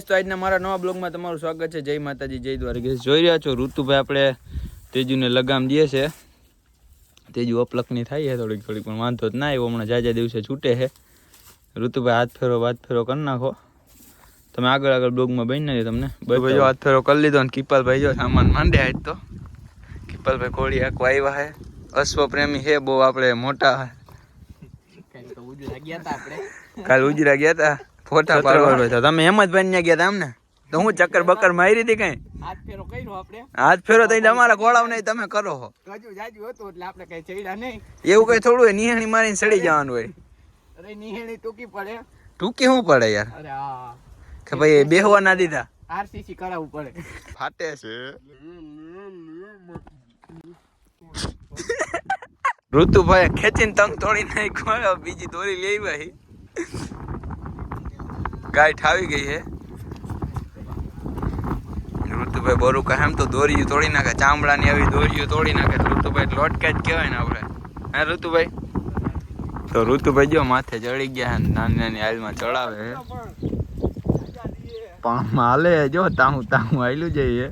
તો આજના મારા નવા બ્લોગમાં તમારું સ્વાગત છે. જય માતાજી જય દ્વારકેશ જોઈ રહ્યા છો ઋતુભાઈ આપણે તેજુને લગામ દે છે. તેજુ અપલકની થાય છે થોડીક થોડીક પણ વાંધો જ ના આવ્યો. હમણાં જાજા દિવસે છૂટે છે. ઋતુભાઈ હાથ ફેરો હાથ ફેરો કરી નાખો. તમે આગળ આગળ બ્લોગમાં બની નાખી તમને. ભાઈ જો હાથ ફેરો કરી લીધો ને કિપાલભાઈ જો સામાન માંડે આજ તો. કિપાલભાઈ કોળી આખું આવ્યા હે અશ્વ પ્રેમી છે બહુ આપણે મોટા કાલ ઉજરા ગયા તા. ફોટા પાડવા. હતા તમે હેમંતભાઈ ને ગયા હતા એમને તો હું ચક્કર બક્કર મારી હતી કઈ? હાથ ફેરો કર્યો આપણે. હાથ ફેરો થઈ અમારા ગોળાવ નહીં તમે કરો હો. હજુ જાજુ હતું એટલે આપણે કઈ ચડ્યા નહીં. એવું કઈ થોડું હોય નિહાણી મારીને સડી જવાનું હોય. અરે નિહેણી ટૂંકી પડે. ટૂંકી શું પડે યાર? અરે હા. કે ભાઈ બેહવા ના દીધા. આરસીસી કરાવવું પડે. ફાટે છે. ઋતુભાઈ ખેંચીને તંગ તોડી નાખ્યો. બીજી દોરી લેવી ભાઈ ગાય ઠાવી ગઈ છે. ઋતુભાઈ બોરું કહે એમ તો દોરીયું તોડી નાખે, ચામડાની આવી દોરીયું તોડી નાખે. ઋતુભાઈ લોટકા જ કહેવાય ને આપણે. હે ઋતુભાઈ? તો ઋતુભાઈ જો માથે ચડી ગયા નાની નાની હાલમાં ચડાવે પણ હાલે જો તાહું તાહું હાલ્યું જઈએ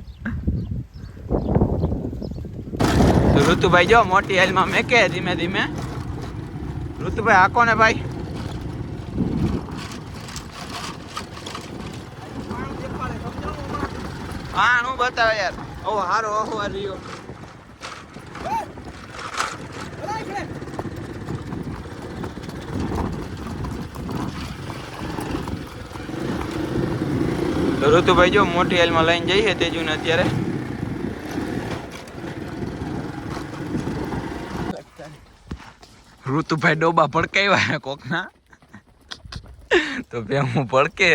તો ઋતુભાઈ જો મોટી હાલમાં મેકે ધીમે ધીમે. ઋતુભાઈ આકો ને ભાઈ? હા, હું બતાવે યાર. ઓ હારો, ઓહો, આ રહ્યો. તો ઋતુભાઈ જો મોટી હેલમાં લઈને જઈએ તેજુને અત્યારે. ઋતુભાઈ ડોબા ભડકાવ્યા કોકના. તો બે હું ભડકે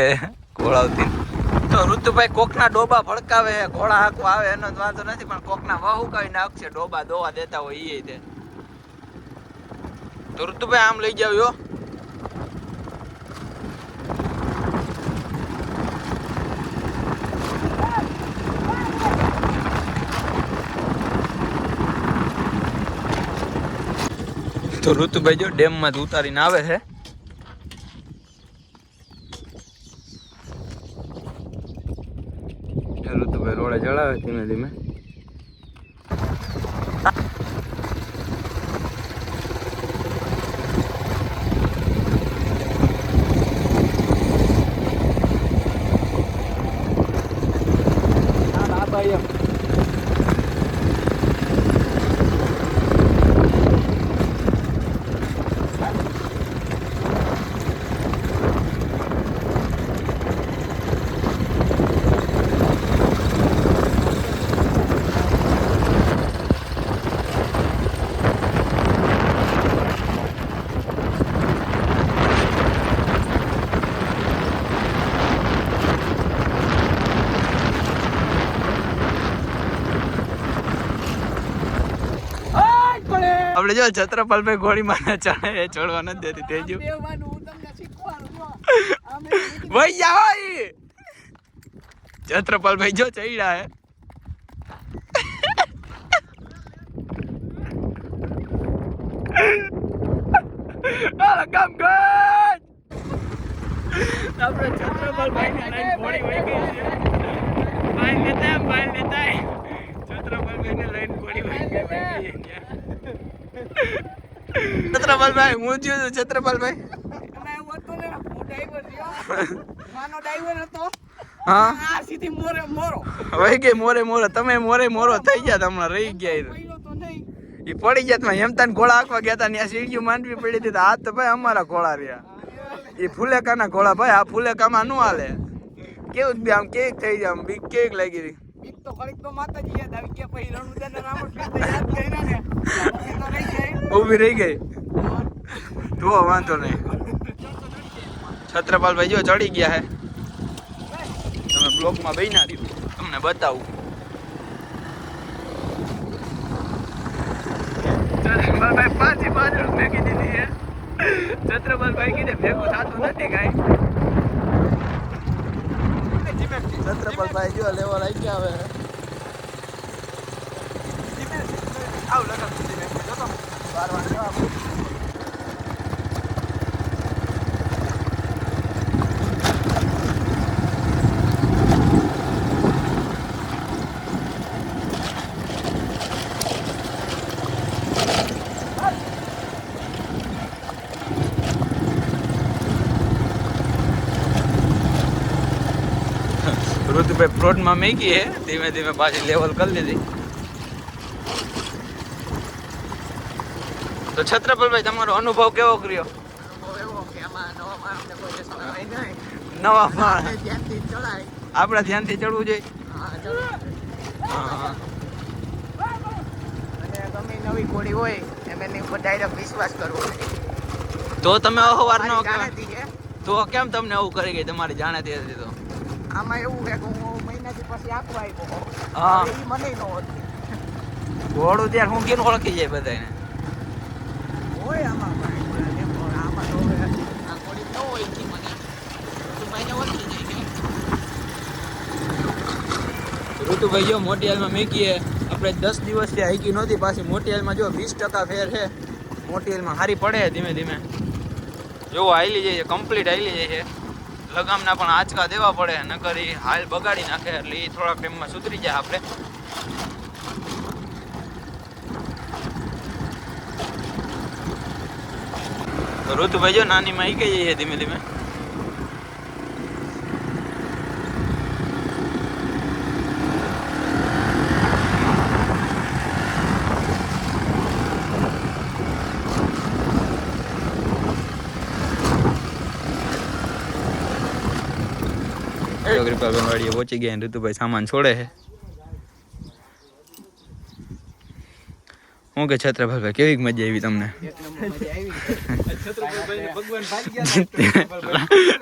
ઘોડાવતી તો ઋતુભાઈ કોકના ડોબા ભડકાવે ઘોડા હાંકવા આવે, એનો વાંધો નથી, પણ કોકના વાહુ કાઢી નાખશે ડોબા દોવા દેતા હોય એ તે. તો ઋતુભાઈ આમ લઈ જાવ યો તો ઋતુભાઈ જો ડેમ જ ઉતારીને આવે છે. ઋતુભાઈ રોડે ચડાવે ધીમે ધીમે હા ભાઈ એમ આપણે જો છત્રપાલભાઈ ગોળી મારે ચડે એ છોડવા નથી દેતી તે જો. વઈ જાઓ. છત્રપાલભાઈ જો ચડ્યા હે. કામ કર. આપણે છત્રપાલભાઈ ને ગોળી વહી ગઈ છે. ભાઈ લેતા ભાઈ લેતા આય. છત્રપાલભાઈ ને લઈને ઘોડી વઈ ગઈ વઈ ગઈ છે. છત્રપાલભાઈ હું જ્યો છું છત્રપાલભાઈ હું સીધી મોરે મોરો. વહી ગઈ મોરે મોરો તમે મોરે મોરો થઈ ગયા હમણાં રહી ગયા ઈ પડી ગયા એમ હેમતાન ઘોડા આંકવા ગયા હતા ત્યાં સીડીઓ માંડવી પડી હતી તો આ તો ભાઈ અમારા ઘોડા રહ્યા. એ ફુલેકાના ઘોડા ભાઈ આ ફુલેકામાં નું હાલે. કેવું બી આમ કેક થઈ જાય બીક કેક લાગી રહી. જાય રહી ગઈ. તો વાંધો નહીં. છત્રપાલભાઈ જો ચડી ગયા હે. તમે બ્લોકમાં બહી ના દીધું તમને બતાવું. છત્રપાલભાઈ પાછી પાછળ ફેંકી દીધી હે. છત્રપાલભાઈ કીધે ભેગું થતું નથી કાંઈ. છત્રપાલભાઈ જો લેવા લાગ્યા ગયા હવે આવ લગન બાર વાર ઋતુભાઈ પ્લોટમાં મેકી હે. ધીમે ધીમે પાછી લેવલ કરી લીધી. તો છત્રપલભાઈ તમારો અનુભવ કેવો કર્યો? એવો નવા માળ. આપણે ધ્યાનથી ચડવું જોઈએ. નવી ઘોડી હોય એમ એની ઉપર ડાયરેક્ટ વિશ્વાસ કરવો તો તમે અહવાર ન મારી કહેવાય જાણેતી છે. તો કેમ તમને આવું કરી ગઈ? તમારી જાણેતી હતી તો. આમાં એવું છે કે હું મહિનાથી પછી આપવા આવ્યો હા. હવે ઈ મને ન હતી ઘોડું ત્યાં હું કેમ ઓળખી જાય બધાને હોય આમાં ભાઈ, પણ એમ પણ આમાં તો હવે આ ઘોડી ન હોય ઈ મને. તો ભાઈને ઓળખી જાય કે ઋતુભાઈ જો મોટી હાલમાં મેકીએ આપણે દસ દિવસથી હાઈકી નહોતી પાછી મોટી હાલમાં જો વીસ ટકા ફેર છે. મોટી હાલમાં સારી પડે છે ધીમે ધીમે. જો હાઈલી જાય છે કમ્પ્લીટ હાઈલી જાય છે. લગામના પણ આંચકા દેવા પડે, નકર એ હાલ બગાડી નાખે, એટલે એ થોડાક ટાઈમમાં સુધરી જાય આપણે. તો ઋતુભાઈ જો નાની માં કહી જઈએ ધીમે ધીમે? ધીમે કૃપાબેન વાડીએ પહોંચી ગયા ઋતુભાઈ સામાન છોડે છે. હું કે છત્રભાઈ કેવી મજા આવી તમને?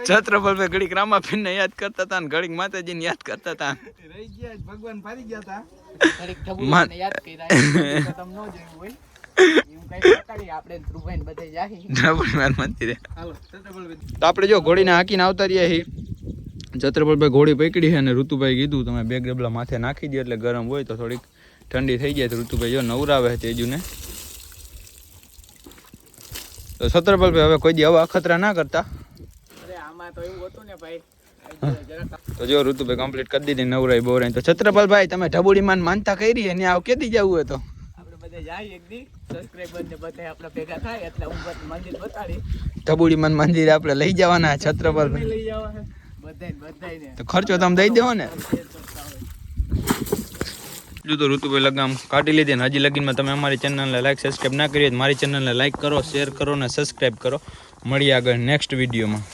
એક ઘડીક ઘડીક રામાપીરને યાદ કરતા હતા ને ઘડીક માતાજીને યાદ કરતા હતા ઘડીક ફારી ગયા તો ન બતાડી આપણે તો જો ઘોડીને હાંકીને આવતા રહ્યા છીએ છત્રપલભાઈ ઘોડી પકડી છે અને ઋતુભાઈ કીધું તમે બે ગ્રેબલા માથે નાખી દે એટલે ગરમ હોય તો થોડીક ઠંડી થઈ જાય. તો ઋતુભાઈ જો નવરાવે છે તેજુને. તો છત્રપલભાઈ હવે કોઈ દી આવા અખતરા ના કરતા. તો જો ઋતુભાઈ કમ્પ્લીટ કરી દીધી નવરાઈ બોરાઈ. તો છત્રપલભાઈ તમે ઢબુડીમાં માનતા કરી ને આવ કેદી જવું હોય તો? ઢબુડી બધે જાય એક દી સબસ્ક્રાઇબર ને બધે આપણે ભેગા થાય એટલે હું બધ- મંદિર આપણે લઈ જવાના છત્રપલભાઈ લઈ જવા બધાય બધાય તો ખર્ચો તમે દઈ દેવો ને. જો તો ઋતુભાઈ લગામ કાઢી લીધી ને હજી લગીનમાં તમે અમારી ચેનલને લાઈક સબસ્ક્રાઈબ ના કરીએ મારી ચેનલને લાઈક કરો શેર કરો ને સબસ્ક્રાઈબ કરો. મળીએ આગળ નેક્સ્ટ વિડીયોમાં